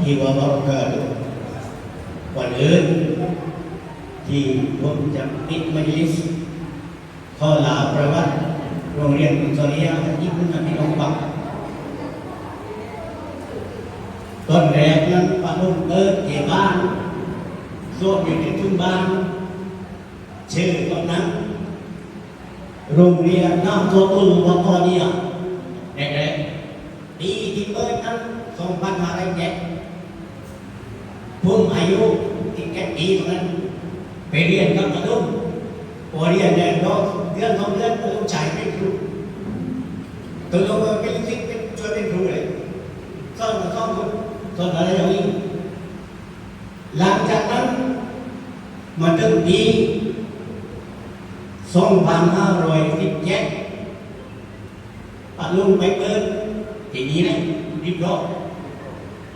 ที่ว่าบอกเกิดวันอื่นที่ผมจะปิดมัจลิสข้อลาประวัติโรงเรียนกุศลียะที่คุณอภิรมบังต้นแรกนั้นปะนุ่มเกิดที่บ้านโซนอยู่ในทุ่งบ้าน ชื่อตอนนั้นโรงเรียนน้ำโทตุลวกอเนีย ปีที่เปิดนั้นสองพันห้าร้อยเจ็ดผมอายุที่แค่ปีเท่านั้นไปเรียนกับกระดุมพอเรียนเนี่ยเนาะเดือนสองเดือนก็ต้องจ่ายเป็นครูตัวเราเป็นลิขิตเป็นช่วยเป็นครูเลยสอนมาสอนคนสอนอะไรอย่างนี้หลังจากนั้นมาถึงปีสองพันห้าร้อยสิบเจ็ดปัดลงไปเปิด ทีนี้นะรีบร้อย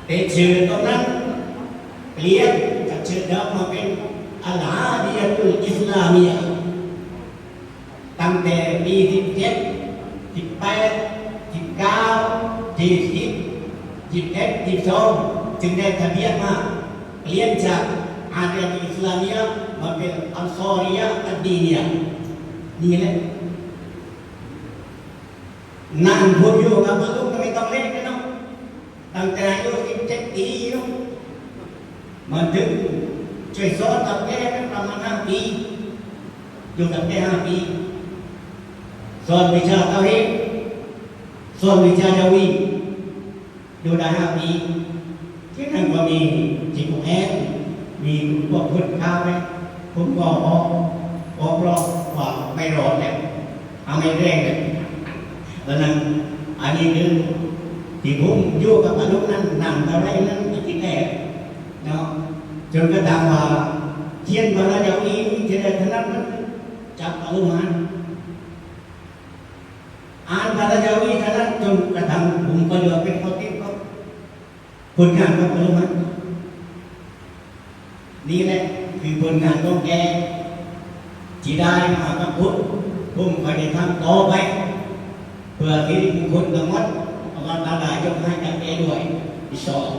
แต่ชื่อตอนนั้นเปลี่ยนจากชื่อเดิมมาเป็นอัลอาดียตุลอิสลามียตั้งแต่ปีสิบเจ็ดสิบแปดสิบเก้ายี่สิบยี่สิบเอ็ดยี่สิบสองจึงได้ทะเบียนมาเปลี่ยนจากอาดียตุลอิสลามียมาเป็นอัลซอริยอัดดีเนียนี่แหละ นั่งพูดอยู่กับลูกก็ไม่ต้องเล่นกันเนาะตั้งแต่อายุสิบเจ็ดปีเนาะมาถึงช่วยสอนกับแกกันประมาณห้าปีอยู่กับแกห้าปีสอนวิชาเตาฮิดสอนวิชาจาวีอยู่ได้ห้าปีที่นั่นก็มีจิบุแอนมีพวกพุทธข้าวไหมผมก็ออกออกรอบว่าไม่รอดแล้วเอาไม่แรงเลย แล้วนั้นอันนี้คือที่ผมอยู่กับอนุนั้นนั่งอะไรนั้นไม่คิดแน่เนาะจนกระทั่งว่าเทียนมาแล้วเดี๋ยวนี้ที่ได้ถนัดนั้นจับอารมณ์มันอ่านพระเจ้าวิถนัดจนกระทั่งผมก็เหลือเป็นคนที่เขาผลงานของอารมณ์มันนี่แหละคือผลงานของแกที่ได้มากับพุทธผมก็ได้ทำต่อไป เพื่อที่บุคคลทั้งหมดเอามาตาลายกให้กับเอด้วยอิสระ